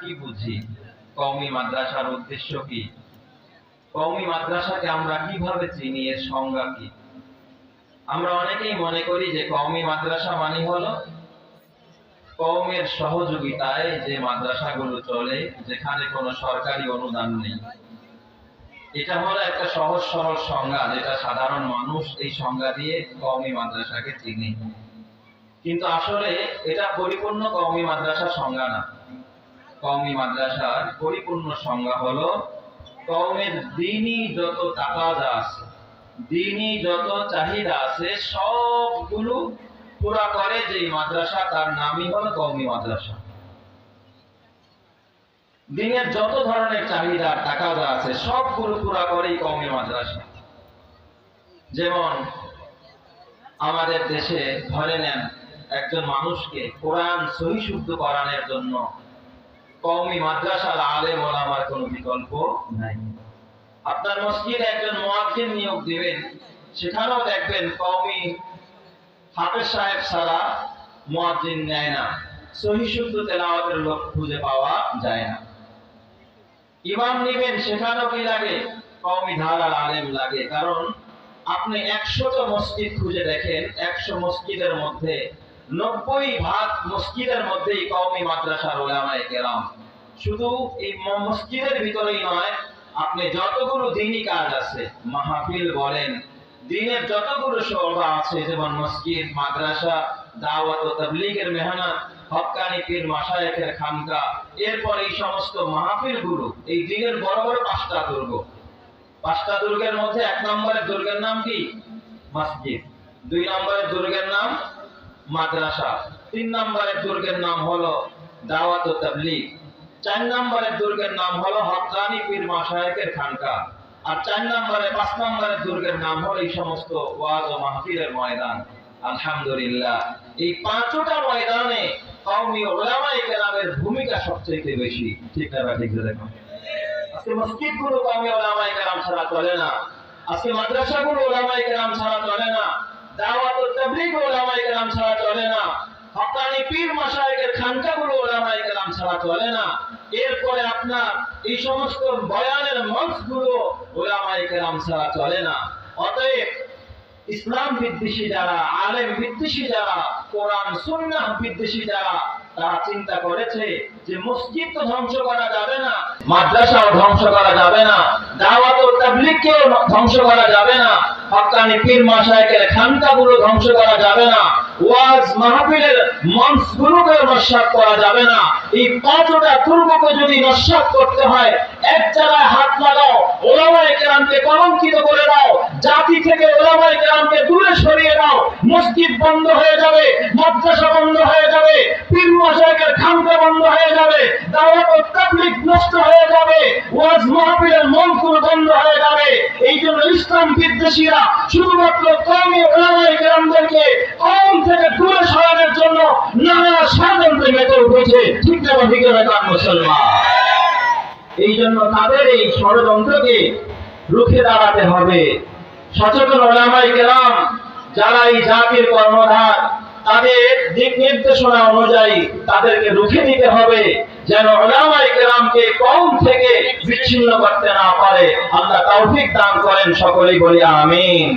কি বুঝি? কওমি মাদ্রাসার উদ্দেশ্য কি? কওমি মাদ্রাসাকে আমরা কীভাবে চিনি? এর সংজ্ঞা কি? আমরা অনেকেই মনে করি যে কওমি মাদ্রাসা মানে হলো কওমের সহযোগিতায় যে মাদ্রাসাগুলো চলে, যেখানে কোনো সরকারি অনুদান নেই। এটা হলো একটা সহজ সরল সংজ্ঞা, যেটা সাধারণ মানুষ এই সংজ্ঞা দিয়ে কওমি মাদ্রাসাকে চিনি। কিন্তু আসলে এটা পরিপূর্ণ কওমি মাদ্রাসার সংজ্ঞা না। কওমি মাদ্রাসার পরিপূর্ণ সংজ্ঞা হলো, কওমের দিনই যত তাকাজা আছে, দিনই যত চাহিদা আছে, সবগুলো পুরা করে যে মাদ্রাসা, তার নামই হলো কওমি মাদ্রাসা। দিনের যত ধরনের চাহিদা তাকাজা আছে, সবগুলো পুরা করেই কওমি মাদ্রাসা। যেমন, আমাদের দেশে ধরে নেন, একজন মানুষকে কোরআন সহি শুদ্ধ করানোর জন্য কওমি মাদ্রাসার আলেম ওলামার কোনো বিকল্প নাই। আপনার মসজিদে একজন নিয়োগ সেখানেও দেখবেন হাফেজ সাহেব ছাড়া নেয় না। সহি শুদ্ধ তেলাওয়াতের লোক খুঁজে পাওয়া যায় না। ইমাম নিবেন, সেখানেও কি লাগে? ধারার আলেম লাগে। কারণ আপনি মসজিদ খুঁজে দেখেন, একশো মসজিদের মধ্যে নব্বই ভাগ মসজিদের মধ্যেই কওমি মাদ্রাসার ওলামায়ে কেরাম। শুধু এই মসজিদের ভিতরেই নয়, আপনি যতগুলো দিনই কাজ আছে, মাহফিল বলেন, দিনের যতগুলো সভা আছে, যেমন মসজিদ, মাদ্রাসা, দাওয়াত ও তাবলীগের মেহনত হক্কানি পীর এরপর এই সমস্ত এই দিনের বড় বড় পাঁচটা দুর্গ। পাঁচটা দুর্গের মধ্যে এক নম্বরের দুর্গের নাম কি? মসজিদ। দুই নম্বরের দুর্গের নাম মাদ্রাসা। তিন নম্বরের দুর্গের নাম হলো দাওয়াত ও তাবলীগ। চার নম্বরের দুর্গের নাম হলো হক্কানি পীর মাশায়েখের খানকা। আর চার নম্বরে, পাঁচ নম্বরের দুর্গের নাম হলো এই সমস্ত ওয়াজ ও মাহফিলের ময়দান। আলহামদুলিল্লাহ। এই পাঁচটা ময়দানে কওমি ওলামায়ে কেরামের ভূমিকা সবচেয়ে বেশি। ঠিক না ঠিক দেখো? আজকে মসজিদগুলো কওমি ওলামায়ে কেরাম ছাড়া চলে না। আজকে মাদ্রাসা গুলো ওলামায়ে কেরাম ছাড়া চলে না। দাওয়াত ও তাবলীগ ওলামায়ে কেরাম ছাড়া হকানি পীর মাশায়েখের খানকাগুলো ওলামায়ে কেরাম ছাড়া চলে না। এরপরে আপনার এই সমস্ত বয়ানের মঞ্চগুলো ছাড়া চলে না। অতএব ইসলাম বিদ্বেষী যারা, আলেম বিদ্বেষী যারা, কোরআন, সুন্নাহ বিদ্বেষী যারা, তারা চিন্তা করেছে যে মসজিদ তো ধ্বংস করা যাবে না, মাদ্রাসাও ধ্বংস করা যাবে না। দাওয়াত ও ধ্বংস করা যাবে না। হক্কানি পীর মাশায়েখের খানকাগুলো ধ্বংস করা যাবে না। ওয়াজ মাহফিলের মঞ্চগুলোকে করা যাবে না। এই পাঁচটা যদি করতে হয়, এক জায়গায় হাত লাগাও, ওলামায়ে কেরামকে কলঙ্কিত করে দাও, জাতি থেকে ওলামায়ে কেরামকে দূরে সরিয়ে দাও, মসজিদ বন্ধ হয়ে যাবে, মাদ্রাসা বন্ধ হয়ে যাবে, পীর মাশায়েখের খানকা বন্ধ হয়ে যাবে, দাওয়াত ও নষ্ট হয়ে যাবে, ওয়াজ মাহফিলের মঞ্চগুলো বন্ধ হয়ে যাবে। এই জন্য ইসলাম বিদ্বেষীরা শুধুমাত্র কওমি ওলামায়ে কেরামদেরকে কওম থেকে দূরে সরানোর জন্য নানা ষড়যন্ত্রে মেতে উঠেছে ঠিক না ঠিক মুসলমান? এই জন্য তাদের এই ষড়যন্ত্রকে রুখে দাঁড়াতে হবে। সচেতন ওলামাই কেরাম, যারা এই জাতির কর্মধার তাদের দিক নির্দেশনা অনুযায়ী তাদেরকে রুখে দিতে হবে। যেন ওলামাইকেরামকে কম থেকে বিচ্ছিন্ন করতে না পারে। আল্লাহ তৌফিক দান করেন, সকলেই বলি আমিন।